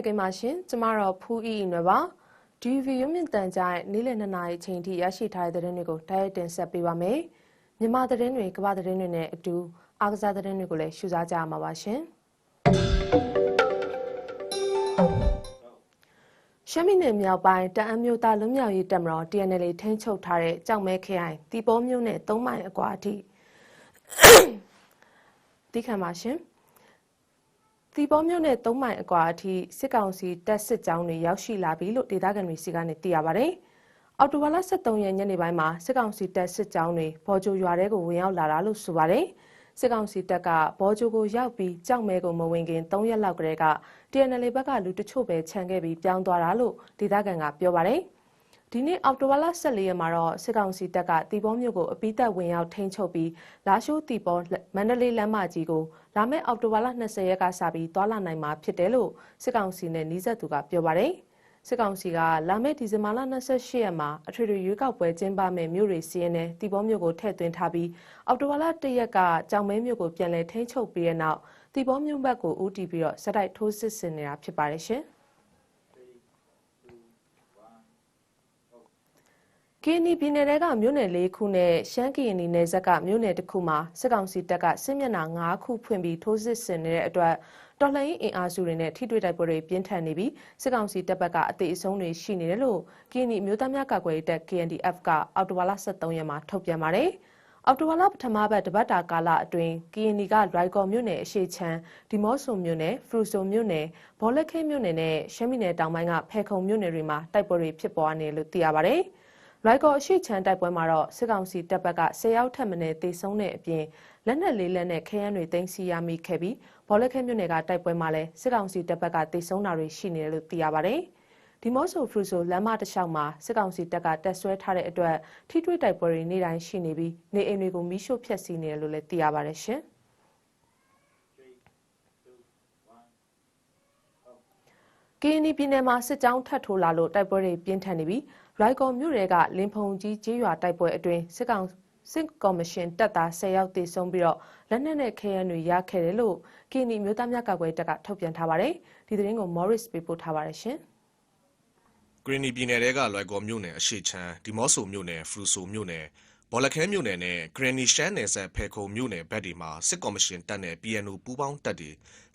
လာနေ့လည်ခင်းပါရှင်ကျမတော့ဖူးအီအီနွယ်ပါဒီဗီရုံမြင့်တန်ကြားရဲ့နေ့လည်2နာရီအချိန်ထိရရှိထားတဲ့သတင်းတွေကိုတိုက်ရိုက်တင်ဆက်ပေးပါမယ်မြန်မာသတင်းတွေကမ္ဘာသတင်းတွေနဲ့အတူအားကစားသတင်းတွေကိုလည်းရှုစားကြရမှာပါရှင်ရှမ်းပြည်နယ်မြောက်ပိုင်းတအမ်းမြို့သားလွတ်မြောက်ရေးတပ်မတော် TNL ထိန်းချုပ်ထားတဲ့ကြောက်မဲခရိုင်တီပေါမြို့နယ်၃မိုင်အကွာအထိတိခံပါရှင် တီပေါမြို့နယ်၃မိုင်အကွာအထိစစ်ကောင်စီတပ်စစ်ကြောင်းတွေရောက်ရှိလာပြီလို့ဒေသခံတွေစီကနေသိရပါဗျ။အော်တိုဘာလ23ရက်ညနေပိုင်းမှာစစ်ကောင်စီတပ်စစ်ကြောင်းတွေဘော်ဂျိုရွာထဲကိုဝင်ရောက်လာတာလို့ဆိုပါတယ်။စစ်ကောင်စီတပ်ကဘော်ဂျိုကိုရောက်ပြီးကြောက်မဲကိုမဝင်ခင်3ရက်လောက်ကလေးက TNL ဘက်ကလူတချို့ပဲခြံခဲ့ပြီးပြောင်းသွားတာလို့ဒေသခံကပြောပါတယ်။ ဒီနေ့အောက်တိုဘာလ14ရက်မှာတော့စစ်ကောင်စီတပ်ကတီဘောမြို့ကိုအပိသက်ဝင်ရောက်ထိန်းချုပ်ပြီးလာရှိုးတီဘောမန္တလေးလမ်းမကြီးကိုလာမယ့်အောက်တိုဘာလ20ရက်ကစပြီးသွာလာနိုင်မှာဖြစ်တယ်လို့စစ်ကောင်စီနဲ့နှီးဆက်သူကပြောပါတယ်စစ်ကောင်စီကလာမယ့်ဒီဇင်ဘာလ28ရက်မှာအထွေထွေရွေးကောက်ပွဲကျင်းပမယ်မြို့တွေစီးရင်နဲ့တီဘောမြို့ကိုထည့်သွင်းထားပြီးအောက်တိုဘာလ1ရက်ကကြောင်မဲမြို့ကိုပြန်လည်ထိန်းချုပ်ပြီးတဲ့နောက်တီဘောမြို့ဘက်ကိုဦးတည်ပြီးတော့စတိုက်ထိုးစစ်ဆင်နေတာဖြစ်ပါတယ်ရှင်။ ကင်းနီပြည်နယ်တဲကမြို့နယ်၄ခုနဲ့ရှမ်းကရင်နီနယ်ဇက်ကမြို့နယ်တစ်ခုမှာစစ်ကောင်စီတပ်ကစစ်မျက်နှာ၅ခုဖွင့်ပြီးထိုးစစ်ဆင်နေတဲ့အတွက်တော်လှန်ရေးအင်အားစုတွေနဲ့ထိတွေ့တိုက်ပွဲတွေပြင်းထန်နေပြီးစစ်ကောင်စီတပ်ဘက်ကအသေးအဆုံးတွေရှိနေတယ်လို့ကင်းနီမြို့သားများကာကွယ်ရေးတပ် KNDF ကအောက်တိုဘာလ23ရက်မှာထုတ်ပြန်ပါတယ်။အောက်တိုဘာလပထမဘက်တပတ်တာကာလအတွင်းကရင်နီကလွိုက်ကော်မြို့နယ်အရှိချမ်းဒီမော့ဆိုမြို့နယ်ဖရူဆိုမြို့နယ်ဘောလက်ခဲမြို့နယ်နဲ့ရှမ်းပြည်နယ်တောင်ပိုင်းကဖဲခုံမြို့နယ်တွေမှာတိုက်ပွဲတွေဖြစ်ပေါ်နေလို့သိရပါတ ယ်။ရိုက်ကော်အရှိချမ်းတိုက်ပွဲမှာတော့စစ်ကောင်စီတပ်ဘက်က10ရောက်ထပ်မံတေဆုံးတဲ့အပြင်လက်နက်လေးလက်နဲ့ခရမ်းတွေတင်စီရမိခဲ့ပြီးဘောလက်ခဲမြို့နယ်ကတိုက်ပွဲမှာလည်းစစ်ကောင်စီတပ်ဘက်ကတေဆုံးတာတွေရှိနေတယ်လို့သိရပါတယ်။ဒီမော့ဆိုဖရူဆိုလမ်းမတစ်လျှောက်မှာစစ်ကောင်စီတပ်ကတက်ဆွဲထားတဲ့အတွက်ထိတွေ့တိုက်ပွဲတွေနေ့တိုင်းရှိနေပြီးနေအိမ်တွေကိုမိရှို့ဖျက်ဆီးနေတယ်လို့လည်းသိရပါတယ်ရှင်။ကင်းနီပြည်နယ်မှာစစ်ကြောင်းထပ်ထိုးလာလို့တိုက်ပွဲတွေပြင်းထန်နေပြီးရိုက်ကော်မြို့ရဲကလင်ဖုံကြီးကျေးရွာတိုက်ပွဲအတွင်းစစ်ကောင်စစ်ကော်မရှင်တပ်သား10ယောက်တေဆုံးပြီးတော့လက်နက်နဲ့ခဲယမ်းတွေရခဲ့တယ်လို့ကင်းနီမြို့သားများကာကွယ်တပ်ကထုတ်ပြန်ထားပါတယ်ဒီသတင်းကို Morris ပေးပို့ထားပါတယ်ရှင်ဂရင်းနီပြည်နယ်တဲကလွိုက်ကော်မြို့နယ်အရှိချမ်းဒီမော့ဆိုမြို့နယ်ဖရူဆိုမြို့နယ် ဘော်လခဲမြို့နယ်နဲ့ဂရန်နီရှမ်းနယ်ဆက်ဖဲခုံမြို့နယ်ဘက်တွေမှာစစ်ကော်မရှင်တပ်နဲ့ PNO ပူးပေါင်းတပ်တွေ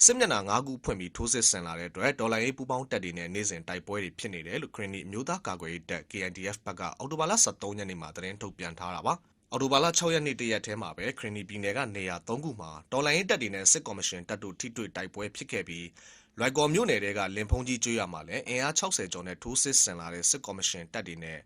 စစ်မျက်နှာ၅ခုဖွင့်ပြီးထိုးစစ်ဆင်လာတဲ့အတွက်ဒေါ်လာရေးပူးပေါင်းတပ်တွေနဲ့နေ့စဉ်တိုက်ပွဲတွေဖြစ်နေတယ်လို့ဂရန်နီအမျိုးသားကာကွယ်ရေးတပ် KNDF ဘက်ကအော်တိုဘာလ23ရက်နေ့မှာသတင်းထုတ်ပြန်ထားတာပါအော်တိုဘာလ6ရက်နေ့တရက်ထဲမှာပဲခရနီပြည်နယ်ကနေရာ3ခုမှာတော်လိုင်းတပ်တွေနဲ့စစ်ကော်မရှင်တပ်တို့ထိတွေ့တိုက်ပွဲဖြစ်ခဲ့ပြီးလွိုက်ကော်မြို့နယ်တွေကလင်ဖုံးကြီးကျွေးရမှာလည်းအင်အား60ကျော်နဲ့ထိုးစစ်ဆင်လာတဲ့စစ်ကော်မရှင်တပ်တွေနဲ့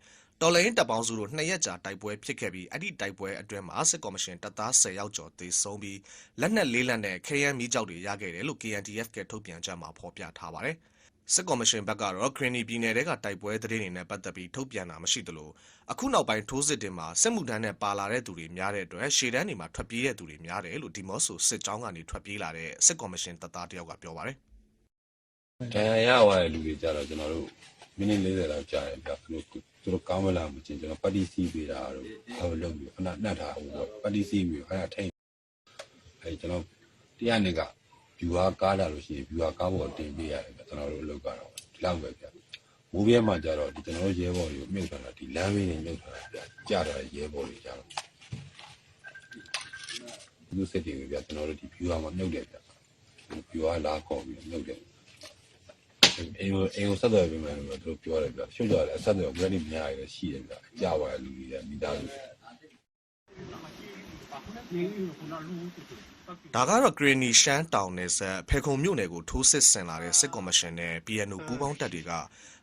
တော်လိုင်းတပ်ပေါင်းစုတို့နှစ်ရက်ကြာတိုက်ပွဲဖြစ်ခဲ့ပြီးအဲ့ဒီတိုက်ပွဲအတွင်းမှာစစ်ကော်မရှင်တပ်သား10ယောက်ကျော်သေဆုံးပြီးလက်နက်လေးလက်နဲ့ခရမ်းမီးကြောက်တွေရခဲ့တယ်လို့ KNDF ကထုတ်ပြန်ကြမှာဖော်ပြထားပါတယ်။စစ်ကော်မရှင်ဘက်ကတော့ခရနီပြည်နယ်တဲကတိုက်ပွဲသတင်းတွေနဲ့ပတ်သက်ပြီးထုတ်ပြန်တာမရှိသလိုအခုနောက်ပိုင်းထိုးစစ်တင်မှာစစ်မှုထမ်းနဲ့ပါလာတဲ့သူတွေများတဲ့အတွက်ရှေ့တန်းတွေမှာထွက်ပြေးတဲ့သူတွေများတယ်လို့ဒီမော့ဆိုစစ်ကြောင်းကနေထွက်ပြေးလာတဲ့စစ်ကော်မရှင်တပ်သားတယောက်ကပြောပါတယ်။တရားရဝါတဲ့လူတွေကြတော့ကျွန်တော်တို့မိနစ်40လောက်ကြာတယ်ဗျာသူတို့သူ တို့ကောင်းမလားမချင်းကျွန်တော်ပတ်တီစီးပေးတာတော့အဲလိုလုပ်ပြီးခဏနှက်ထားဟိုပေါ့ပတ်တီစီးပြီးအဲ့ဒါထိတ်အဲကျွန်တော်တရားနေက viewer ကားလာလို့ရှိရင် viewer ကားပေါ်တင်ပေးရတယ်ဗျကျွန်တော်တို့လုပ်ကတော့ဒီလောက်ပဲဗျမိုးပြဲမှာကြတော့ဒီကျွန်တော်တို့ရဲဘော်တွေကိုမြုပ်ထားတာဒီလမ်းဘေးတွေမြုပ်ထားတာဗျကြာတာရဲဘော်တွေကြတော့ဒီစစ်တွေဗျကျွန်တော်တို့ဒီ viewer မှာမြုပ်တယ်ဗျ viewer လာခေါ်ပြီးမြုပ်တယ် အိမ်ကိုအိမ်ကိုဆက်သွယ်ပေးမယ်လို့သူတို့ပြောတယ်ဗျရှုပ်ကြတယ်အဆက်တယ်ဘယ်နည်းများရရှိတယ်ဗျကြာပါလူကြီးမိသားစုဒါကတော့ဂရနီရှမ်းတောင်နယ်ဆက်ဖေခုံမြို့နယ်ကိုထိုးစစ်ဆင်လာတဲ့စစ်ကော်မရှင်နဲ့ PNO ပူးပေါင်းတပ်တွေက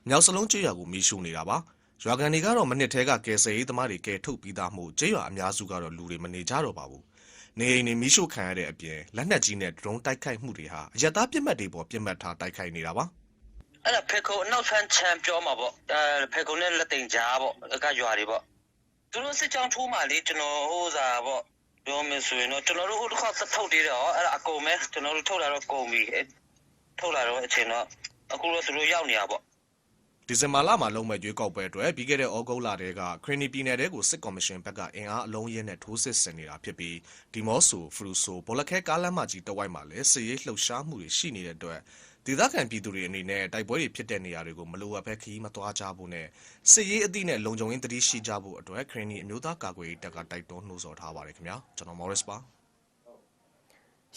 မြောက်စလုံးကျေးရွာကိုမီးရှို့နေတာပါရွာကန်တွေကတော့မနစ်သေးကကယ်ဆယ်ရေးသမားတွေကယ်ထုတ်ပြီးသားမှုကျေးရွာအများစုကတော့လူတွေမနေကြတော့ပါဘူးနေအိမ်တွေမီးရှို့ခံရတဲ့အပြင်လက်နက်ကြီးနဲ့ဒရုန်းတိုက်ခိုက်မှုတွေဟာအရတားပြစ်မှတ်တွေပေါ်ပြစ်မှတ်ထားတိုက်ခိုက်နေတာပါ အဲ့ဒါဖေခုံအနောက်ဆန်းချမ်းပြောမှာပေါ့အဲဖေခုံနဲ့လက်တင်ကြားပေါ့အကရွာတွေပေါ့သူတို့စစ်ကြောင်းထိုးမှလေကျွန်တော်ဟိုစားပေါ့ပြောမယ်ဆိုရင်တော့ကျွန်တော်တို့ဟိုတစ်ခါထုတ်သေးတယ်ဟောအဲ့ဒါအကုန်ပဲကျွန်တော်တို့ထုတ်လာတော့ကုန်ပြီထုတ်လာတော့အချိန်တော့အခုတော့သူတို့ရောက်နေတာပေါ့ဒီဇင်ဘာလမှာလုံးမဲ့ရွေးကောက်ပွဲအတွက်ပြီးခဲ့တဲ့ဩဂုတ်လတည်းကခရနီပြည်နယ်တဲကိုစစ်ကော်မရှင်ဘက်ကအင်အားအလုံးရင်းနဲ့ထိုးစစ်ဆင်နေတာဖြစ်ပြီးဒီမော့ဆိုဖရူဆိုဘောလခဲကားလမ်းမကြီးတဝိုက်မှာလည်းစစ်ရေးလှုပ်ရှားမှုတွေရှိနေတဲ့အတွက် ဒေသခံပြည်သူတွေအနေနဲ့တိုက်ပွဲတွေဖြစ်တဲ့နေရာတွေကိုမလိုအပ်ဘဲခရီးမသွားကြဖို့နဲ့စစ်ရေးအသည့်နဲ့လုံခြုံရေးတတိရှိကြဖို့အတွက်ခရင်နီအမျိုးသားကာကွယ်ရေးတပ်ကတိုက်တွန်းနှိုးဆော်ထားပါတယ်ခင်ဗျာကျွန်တော်မော်ရစ်ပါ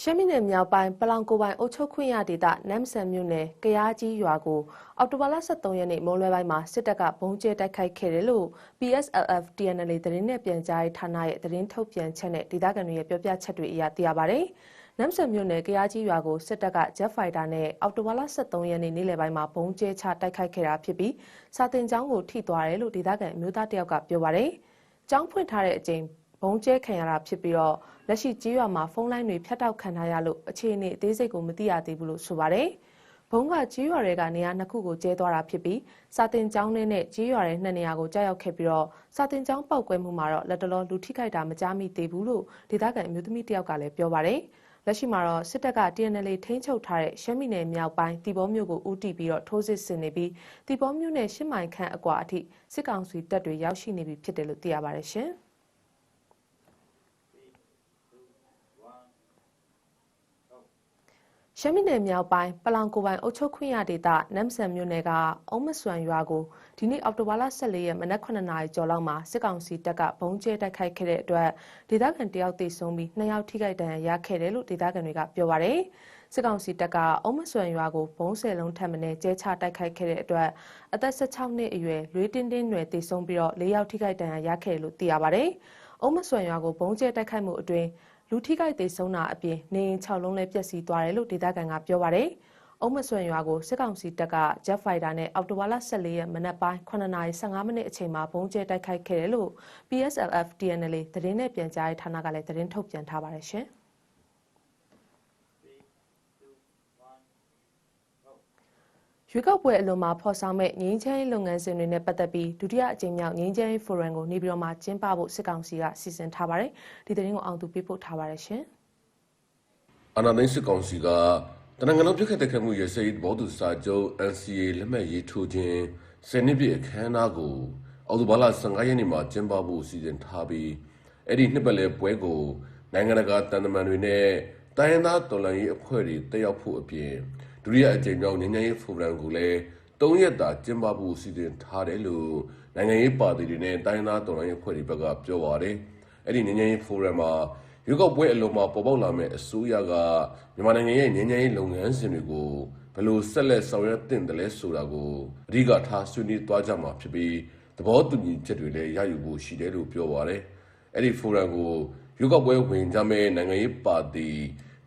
ရှမ်းပြည်နယ်မြောက်ပိုင်းပလောင်ကိုပိုင်အုပ်ချုပ်ခွင့်ရဒေသနမ်ဆန်မြို့နယ်ကရားကြီးရွာကိုအောက်တိုဘာလ23ရက်နေ့မိုးလွဲပိုင်းမှာစစ်တပ်ကဘုံကျဲတိုက်ခိုက်ခဲ့တယ်လို့ PSLF TNL သတင်းနဲ့ပြန်ကြားရေးဌာနရဲ့သတင်းထုတ်ပြန်ချက်နဲ့ဒေသခံတွေရဲ့ပြောပြချက်တွေအရသိရပါတယ်။ နမ်ဆန်မြို့နယ်ကရားကြီးရွာကိုစစ်တပ်က Jet Fighter နဲ့အောက်တိုဘာလ23ရက်နေ့နေ့လယ်ပိုင်းမှာဘုံကျဲချတိုက်ခိုက်ခဲ့တာဖြစ်ပြီးစာတင်ကျောင်းကိုထိသွားတယ်လို့ဒေသခံအမျိုးသားတယောက်ကပြောပါတယ်။ကျောင်းဖွင့်ထားတဲ့အချိန်ဘုံကျဲခံရတာဖြစ်ပြီးတော့လက်ရှိကြေးရွာမှာဖုန်းလိုင်းတွေဖြတ်တောက်ခံထားရလို့အခြေအနေအသေးစိတ်ကိုမသိရသေးဘူးလို့ဆိုပါတယ်။ဘုံကကြေးရွာတွေကနေရာနှစ်ခုကိုကျဲသွားတာဖြစ်ပြီးစာတင်ကျောင်းနဲ့ကြေးရွာတွေနှစ်နေရာကိုကြောက်ရောက်ခဲ့ပြီးတော့စာတင်ကျောင်းပောက်ကွဲမှုမှာတော့လက်တလောလူထိခိုက်တာမကြားမိသေးဘူးလို့ဒေသခံအမျိုးသမီးတယောက်ကလည်းပြောပါတယ်။ လက်ရှိမှာတော့စစ်တပ်က TNL ထိန်းချုပ်ထားတဲ့ရှမ်းပြည်နယ်မြောက်ပိုင်းတီဘောမြို့ကိုဦးတည်ပြီးတော့ထိုးစစ်ဆင်နေပြီးတီဘောမြို့နယ်ရှစ်မိုင်ခန့်အကွာအထိစစ်ကောင်စီတပ်တွေရောက်ရှိနေပြီဖြစ်တယ်လို့သိရပါတယ်ရှင်။ ရှမ်းပြည်နယ်မြောက်ပိုင်းပလောင်ကိုယ်ပိုင်အုပ်ချုပ်ခွင့်ရဒေသနမ်ဆန်မြို့နယ်ကအုံးမဆွမ်ရွာကိုဒီနေ့အောက်တိုဘာလ14ရက်မနက်9နာရီကျော်လောက်မှာစစ်ကောင်စီတပ်ကဘုံကျဲတိုက်ခိုက်ခဲ့တဲ့အတွက်ဒေသခံတယောက်သေဆုံးပြီး2ယောက်ထိခိုက်ဒဏ်ရာရခဲ့တယ်လို့ဒေသခံတွေကပြောပါရယ်စစ်ကောင်စီတပ်ကအုံးမဆွမ်ရွာကိုဘုံဆယ်လုံးထပ်မံကျဲချတိုက်ခိုက်ခဲ့တဲ့အတွက်အသက်16နှစ်အရွယ်လွေးတင်းတင်းရွယ်သေဆုံးပြီးတော့4ယောက်ထိခိုက်ဒဏ်ရာရခဲ့တယ်လို့သိရပါရယ်အုံးမဆွမ်ရွာကိုဘုံကျဲတိုက်ခိုက်မှုအတွင်း လူထိခိုက်သေးဆုံးတာအပြင်နေအိမ်6လုံးလည်းပျက်စီးသွားတယ်လို့ဒေသခံကပြောပါရယ်အုံးမဆွမ်ရွာကိုစစ်ကောင်စီတပ်က Jet Fighter နဲ့အောက်တိုဘာလ14ရက်မနက်ပိုင်း9:15မိနစ်အချိန်မှာဘုံကျဲတိုက်ခိုက်ခဲ့တယ်လို့ PSLF TNL သတင်းနဲ့ပြန်ကြားရေးဌာနကလည်းသတင်းထုတ်ပြန်ထားပါတယ်ရှင် ရွေးကောက်ပွဲအလွန်မှာဖော်ဆောင်မဲ့ငင်းချမ်းလုပ်ငန်းစဉ်တွေနဲ့ပတ်သက်ပြီးဒုတိယအကြိမ်မြောက်ငင်းချမ်းဖိုရမ်ကိုနေပြည်တော်မှာကျင်းပဖို့စစ်ကောင်စီကစီစဉ်ထားပါတယ်။ဒီသတင်းကိုအောင်သူပေးပို့ထားပါတယ်ရှင်။အာနာသိန်းစစ်ကောင်စီကတနင်္ဂနွေပြစ်ခတ်တဲ့ခတ်မှုရစဲဘောသူစာချုပ် NCA လက်မှတ်ရေးထိုးခြင်းဆယ်နှစ်ပြည့်အခမ်းအနားကိုအောက်တိုဘာလ15ရက်နေ့မှာကျင်းပဖို့စီစဉ်ထားပြီးအဲ့ဒီနှစ်ပတ်လည်ပွဲကိုနိုင်ငံတကာတန်တမန်တွေနဲ့တိုင်းရင်းသားတော်လှန်ရေးအဖွဲ့တွေတက်ရောက်ဖို့အပြင် ဒုတိယအကြိမ်မြောက်ငြိမ်းချမ်းရေးဖိုရမ်ကိုလည်း၃ရက်တာကျင်းပဖို့စီစဉ်ထားတယ်လို့နိုင်ငံရေးပါတီတွေနဲ့တိုင်းသားတော်လှန်ရေးအဖွဲ့တွေဘက်ကပြောပါတယ်။အဲ့ဒီငြိမ်းချမ်းရေးဖိုရမ်မှာရွေးကောက်ပွဲအလွန်မှာပေါ်ပေါက်လာမဲ့အစိုးရကမြန်မာနိုင်ငံရဲ့ငြိမ်းချမ်းရေးလုပ်ငန်းစဉ်တွေကိုဘယ်လိုဆက်လက်ဆောင်ရွက်သင့်တယ်လဲဆိုတာကိုအဓိကထားဆွေးနွေးသွားကြမှာဖြစ်ပြီးသဘောတူညီချက်တွေလည်းရယူဖို့ရှိတယ်လို့ပြောပါတယ်။အဲ့ဒီဖိုရမ်ကိုရွေးကောက်ပွဲဝင်ကြမဲ့နိုင်ငံရေးပါတီ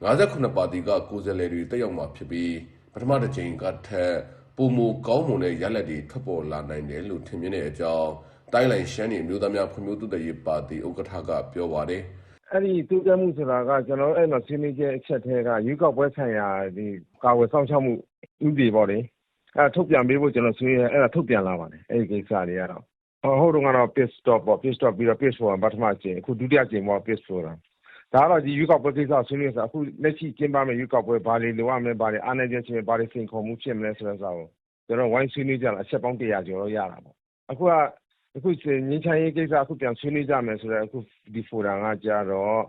58ပါတီကကိုယ်စားလှယ်တွေတက်ရောက်မှာဖြစ်ပြီးပထမတစ်ချိန်ကထက်ပုံမကောင်းမွန်တဲ့ရလဒ်တွေထွက်ပေါ်လာနိုင်တယ်လို့ထင်မြင်တဲ့အကြောင်းတိုင်းလိုင်ရှမ်းပြည်မျိုးသားများဖွံ့ဖြိုးတိုးတက်ရေးပါတီဥက္ကဋ္ဌကပြောပါတယ်အဲ့ဒီတိုးတက်မှုဆိုတာကကျွန်တော်တို့အဲ့မှာဆွေးနွေးချက်အချက်ထဲကရွေးကောက်ပွဲဆိုင်ရာဒီကာဝယ်ဆောင်ရှောက်မှုဥပဒေပေါ့လေအဲ့ဒါထုတ်ပြန်ပေးဖို့ကျွန်တော်ဆွေးနွေးအဲ့ဒါထုတ်ပြန်လာပါတယ်အဲ့ဒီကိစ္စတွေကတော့ဟိုဟုတ်တော့ကတော့ pit stop ပေါ့ pit stop ပြီးတော့ pit forum ပထမအကျင်းအခုဒုတိယအကျင်းပေါ့ pit forum ဒါကတော့ဒီရွေးကောက်ပွဲကိစ္စဆွေးနွေးဆိုအခုလက်ရှိကျင်းပမယ့်ရွေးကောက်ပွဲဘာတွေလိုအပ်မလဲဘာတွေအားနည်းချက်ရှိလဲဘာတွေစိန်ခေါ်မှုဖြစ်မလဲဆိုတဲ့စာကိုကျွန်တော်ဝိုင်းဆွေးနွေးကြတာအချက်ပေါင်း100ကျော်တော့ရတာပေါ့အခုကအခုငင်းချမ်းရေးကိစ္စအခုပြန်ဆွေးနွေးကြမယ်ဆိုတော့အခုဒီ forum ကကြတော့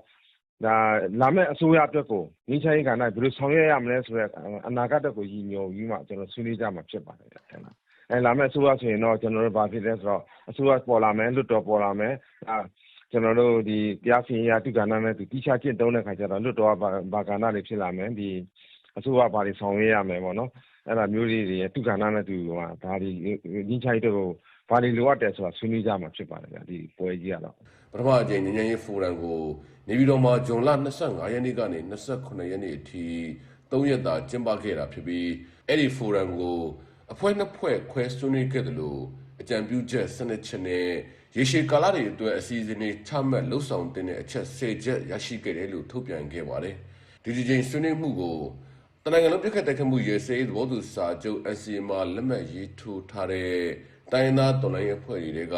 ဒါလာမယ့်အစိုးရအတွက်ကိုငင်းချမ်းရေးကဏ္ဍဘယ်လိုဆောင်ရွက်ရမလဲဆိုတော့အနာဂတ်အတွက်ကိုရည်ညွှန်ပြီးမှကျွန်တော်ဆွေးနွေးကြမှာဖြစ်ပါတယ်အဲ့ဒါအဲလာမယ့်အစိုးရဆိုရင်တော့ကျွန်တော်တို့ဘာဖြစ်လဲဆိုတော့အစိုးရပေါ်လာမယ်လွတ်တော်ပေါ်လာမယ်အာ ကျွန်တော်တို့ ဒီတရားစီရင်ရာတုကဏ္ဍနဲ့ဒီတိကျကျင့်သုံးတဲ့ခါကျတော့ လွတ်တော်က ဘာကဏ္ဍတွေဖြစ်လာမယ်ဒီအစိုးရဘာတွေဆောင်ရွက်ရမယ်ပေါ့နော် အဲ့ဒါမျိုးလေးတွေတုကဏ္ဍနဲ့တူဟိုဒါဒီငင်းချမ်းရေးတို့ကို ဘာတွေလိုအပ်တယ်ဆိုတာ ဆွေးနွေးကြမှာဖြစ်ပါတယ်ဗျ ဒီပွဲကြီးကတော့ ပထမအကြိမ်ငញ្ញရေးဖိုရမ်ကို နေပြည်တော်မှာ ဇွန်လ25ရက်နေ့ကနေ28ရက်နေ့အထိ3ရက်တာကျင်းပခဲ့တာဖြစ်ပြီး အဲ့ဒီဖိုရမ်ကို အဖွဲ့နှစ်ဖွဲ့ခွဲဆွေးနွေးခဲ့တယ်လို့အကြံပြုချက်စနစ်ချက်နဲ့ ရေရှည်ကာလတွေအတွက်အစီအစဉ်တွေချမှတ်လှုပ်ဆောင်တဲ့အချက်10ချက်ရရှိခဲ့တယ်လို့ထုတ်ပြန်ခဲ့ပါတယ်ဒီဒီချိန်ဆွေးနွေးမှုကိုတနင်္ဂနွေပြည့်ခတ်တဲ့ခမှုရေစေးသဘောတူစာချုပ် NCA မှာလက်မှတ်ရေးထိုးထားတဲ့တိုင်းရင်းသားတော်လှန်ရေးအဖွဲ့တွေက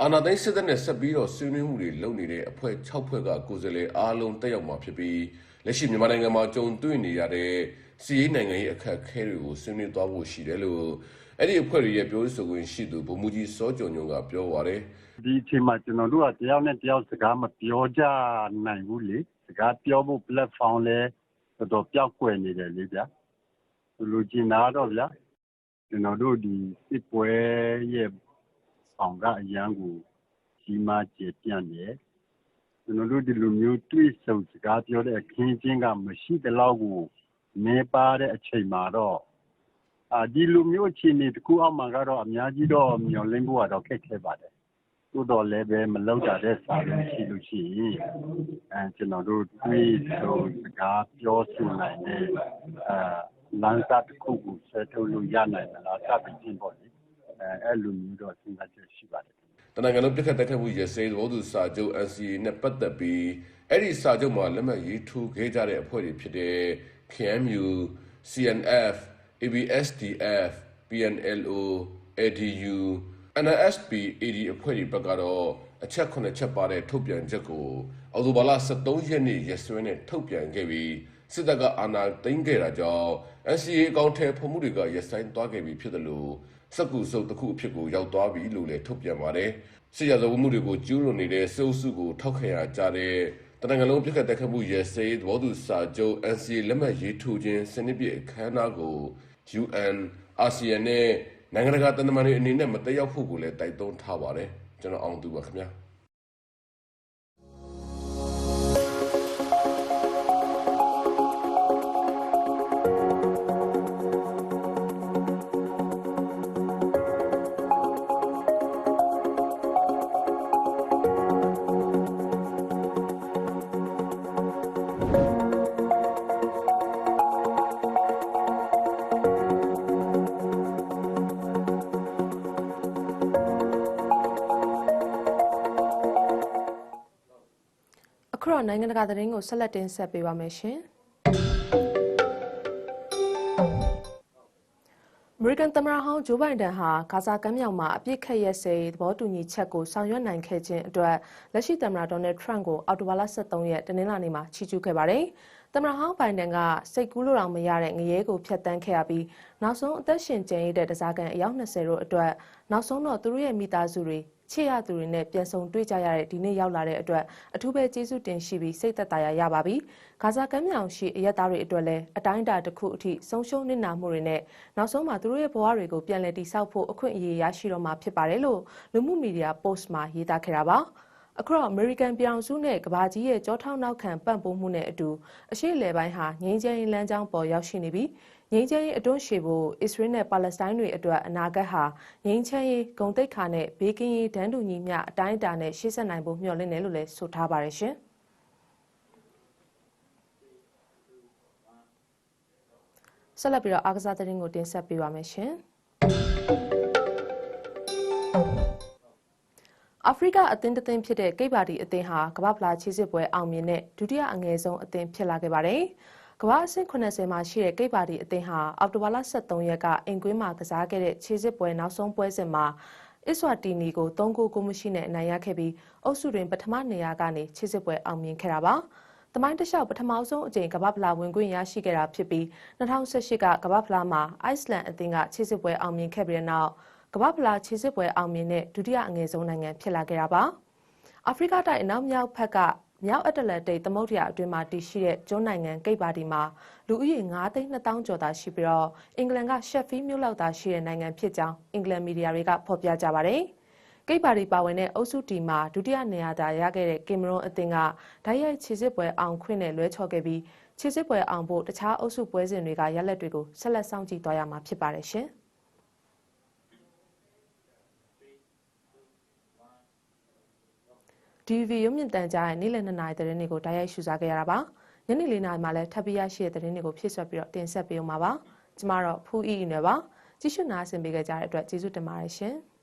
အာနာသိန်းစစ်တပ်နဲ့ဆက်ပြီးတော့ဆွေးနွေးမှုတွေလုပ်နေတဲ့အဖွဲ့6ဖွဲ့ကကိုယ်စားလှယ်အားလုံးတက်ရောက်မှာဖြစ်ပြီးလက်ရှိမြန်မာနိုင်ငံမှာကြုံတွေ့နေရတဲ့စီးရေးနိုင်ငံရေးအခက်အခဲတွေကိုဆွေးနွေးသွားဖို့ရှိတယ်လို့ အဲ့ဒီအဖွဲ့တွေရဲ့ပြောဆိုခွင့်ရှိသူဗိုလ်မှူးကြီးစောကျော်ညွန့်ကပြောပါတယ်ဒီအချိန်မှာကျွန်တော်တို့ကတယောက်နဲ့တယောက်စကားမပြောကြနိုင်ဘူးလေစကားပြောဖို့ platform လဲတော်တော်ပျောက်ကွယ်နေတယ်လေဗျာဆိုလိုချင်တာတော့ဗျာကျွန်တော်တို့ဒီစစ်ပွဲရဲ့ဆောင်ကအရန်ကိုကြီးမားကျေပြန့်တယ်ကျွန်တော်တို့ဒီလိုမျိုးတွေ့ဆုံစကားပြောတဲ့အခင်းချင်းကမရှိတဲ့လောက်ကိုနေပါတဲ့အချိန်မှာတော့အာ ဒီလိုမျိုးအခြေအနေတစ်ခုအောက်မှာကတော့အများကြီးတော့မျှော်လင့်ဖို့ကတော့ခက်ခဲပါတယ်သို့တော်လည်းပဲမလောက်တာတဲ့စာရင်းရှိလို့ရှိရင်အဲကျွန်တော်တို့တွေ့ဆုံစကားပြောဆိုနိုင်တဲ့အာလမ်းစာတစ်ခုကိုဆက်ထုတ်လို့ရနိုင်မလားစသဖြင့်ပေါ့လေအဲအဲ့လိုမျိုးတော့စဉ်းစားချက်ရှိပါတယ်တနင်္ဂနွေပြခတ်တက်ခတ်မှုရစေသဘောတူစာချုပ် NCA နဲ့ပတ်သက်ပြီးအဲ့ဒီစာချုပ်မှာလက်မှတ်ရေးထိုးခဲ့ကြတဲ့အဖွဲ့တွေဖြစ်တဲ့ KMU, CNF, ABSDF, PNLO, ADU, NSP, AD အဖွဲ့တွေဘက်ကတော့အချက်9ချက်ပါတဲ့ထုတ်ပြန်ချက်ကိုအော်တိုဘာလ23ရက်နေ့ရက်စွဲနဲ့ထုတ်ပြန်ခဲ့ပြီးစစ်တပ်ကအာဏာသိမ်းခဲ့တာကြောင့် NCA အကောင့်ထဲပုံမှုတွေကရက်ဆိုင်သွားခဲ့ပြီးဖြစ်တယ်လို့စက်ကူစုပ်တစ်ခုအဖြစ်ကိုရောက်သွားပြီလို့လည်းထုတ်ပြန်ပါတယ်စစ်ရဇဝမှုတွေကိုကျူးလွန်နေတဲ့စစ်အုပ်စုကိုထောက်ခံရကြတဲ့တ နင်္ဂနွေပြတ်တက်ခတ်မှုရဲစေသဘောတူစာချုပ် NCA လက်မှတ်ရေးထိုးခြင်းစနစ်ပြည့်အခမ်းအနားကို UN ASEAN နဲ့နိုင်ငံတကာတန်တမန်တွေအနေနဲ့မတက်ရောက်ဖို့ကိုလည်းတိုက်တွန်းထားပါတယ်ကျွန်တော်အောင်သူပါခင်ဗျာ တော့နိုင်ငံတကာသတင်းကိုဆက်လက်တင်ဆက်ပေးပါမယ်ရှင်။အမေရိကန်သမ္မတဟောင်းဂျိုးဘိုင်ဒန်ဟာဂါဇာကမ်းမြောင်မှာအပြစ်ခတ်ရက်စေသဘောတူညီချက်ကိုဆောင်ရွက်နိုင်ခဲ့ခြင်းအတွက်လက်ရှိသမ္မတဒေါ်နယ်ထရန့်ကိုအောက်တိုဘာလ23ရက်တနင်္လာနေ့မှာချီးကျူးခဲ့ပါတယ်။သမ္မတဟောင်းဘိုင်ဒန်ကစိတ်ကူးလို့တောင်မရတဲ့ငရဲကိုဖျက်ဆီးခဲ့ရပြီးနောက်ဆုံးအသက်ရှင်ကျန်ရတဲ့တစားကန်အယောက်20တို့အတွက်နောက်ဆုံးတော့သူတို့ရဲ့မိသားစုတွေ ချစ်ရသူတွေနဲ့ပြန်ဆုံတွေ့ကြရတဲ့ဒီနေ့ရောက်လာတဲ့အတွက်အထူးပဲကျေးဇူးတင်ရှိပြီးစိတ်သက်သာရရပါပြီ။ဂါဇာကမ်းမြောင်ရှိအရက်သားတွေအတွက်လည်းအတိုင်းအတာတစ်ခုအထိဆုံးရှုံးနစ်နာမှုတွေနဲ့နောက်ဆုံးမှာသူတို့ရဲ့ဘဝတွေကိုပြန်လည်တည်ဆောက်ဖို့အခွင့်အရေးရရှိတော့မှာဖြစ်ပါတယ်လို့လူမှုမီဒီယာ post မှာရေးသားခဲ့တာပါ။အခုတော့ American ပြောင်စုနဲ့ကဘာကြီးရဲ့ကြောထောက်နောက်ခံပံ့ပိုးမှုနဲ့အတူအရှိလေပိုင်းဟာငြိမ်းချမ်းရေးလမ်းကြောင်းပေါ်ရောက်ရှိနေပြီး ငြိမ်းချမ်းရေးအတွန်းရှည်ဖို့အစ္စရေးနဲ့ပါလက်စတိုင်းတွေအတွက်အနာဂတ်ဟာငြိမ်းချမ်းရေးဂုံတိတ်ခါနဲ့ဘေးကင်းရေးဒန်းတူညီမျှအတိုင်းအတာနဲ့ရှေ့ဆက်နိုင်ဖို့မျှော်လင့်တယ်လို့လည်းဆိုထားပါတယ်ရှင်ဆက်လက်ပြီးတော့အားကစားသတင်းကိုတင်ဆက်ပေးပါမယ်ရှင်အာဖရိကအသင်းတစ်သင်းဖြစ်တဲ့ကိတ်ပါတီအသင်းဟာကမ္ဘာ့ဖလားချီးစစ်ပွဲအောင်မြင်တဲ့ဒုတိယအငယ်ဆုံးအသင်းဖြစ်လာခဲ့ပါတယ်။ ကမ္ဘာအဆင့်80မှာရှိတဲ့ကိတ်ပါတီအသင်းဟာအောက်တိုဘာလ23ရက်ကအိမ်ကွင်းမှာကစားခဲ့တဲ့ချီးစစ်ပွဲနောက်ဆုံးပွဲစဉ်မှာအစ္စဝတီနီကို3ဂိုးကိုမရှိနဲ့အနိုင်ရခဲ့ပြီးအုပ်စုတွင်ပထမနေရာကနေချီးစစ်ပွဲအောင်မြင်ခဲ့တာပါ။တမိုင်းတလျှောက်ပထမဆုံးအကြိမ်ကမ္ဘာဖလားဝင်ခွင့်ရရှိခဲ့တာဖြစ်ပြီး2018ကကမ္ဘာဖလားမှာအိုက်စလန်အသင်းကချီးစစ်ပွဲအောင်မြင်ခဲ့ပြီးတဲ့နောက်ကမ္ဘာဖလားခြေစစ်ပွဲအောင်မြင်တဲ့ဒုတိယအငယ်ဆုံးနိုင်ငံဖြစ်လာခဲ့တာပါအာဖရိကတိုက်အနောက်မြောက်ဘက်က မြောက်အတ္တလန်တိတ်သမုဒ္ဒရာအတွင်းမှာတည်ရှိတဲ့ကျွန်းနိုင်ငံကိတ်ပါတီမှာလူဦးရေ9သိန်း2000ကျော်သာရှိပြီးတော့အင်္ဂလန်ကရှက်ဖီးမြို့လောက်သာရှိတဲ့နိုင်ငံဖြစ်ကြောင်းအင်္ဂလန်မီဒီယာတွေကဖော်ပြကြပါတယ်ကိတ်ပါတီပါဝင်တဲ့အုပ်စုတီမှာဒုတိယနေရာသာရခဲ့တဲ့ကင်မရွန်အသင်းကဓာတ်ရိုက်ခြေစစ်ပွဲအောင်ခွင့်နဲ့လွဲချော်ခဲ့ပြီးခြေစစ်ပွဲအောင်ဖို့တခြားအုပ်စုပွဲစဉ်တွေကရလက်တွေကိုဆက်လက်စောင့်ကြည့်သွားရမှာဖြစ်ပါတယ်ရှင်။ DV ရုပ်မြင့်တန်ကြားရဲ့နေ့လည်2နာရီသတင်းတွေကိုတိုက်ရိုက်ရှုစားခဲ့ရတာပါညနေ4နာရီမှာလည်းထပ်ပြီးရရှိတဲ့သတင်းတွေကိုဖြည့်ဆွက်ပြီးတော့တင်ဆက်ပေးအောင်ပါပါကျမတော့ဖူးအီအီနယ်ပါကြည့်ရှုနားဆင်ပေးကြတဲ့အတွက်ကျေးဇူးတင်ပါတယ်ရှင်။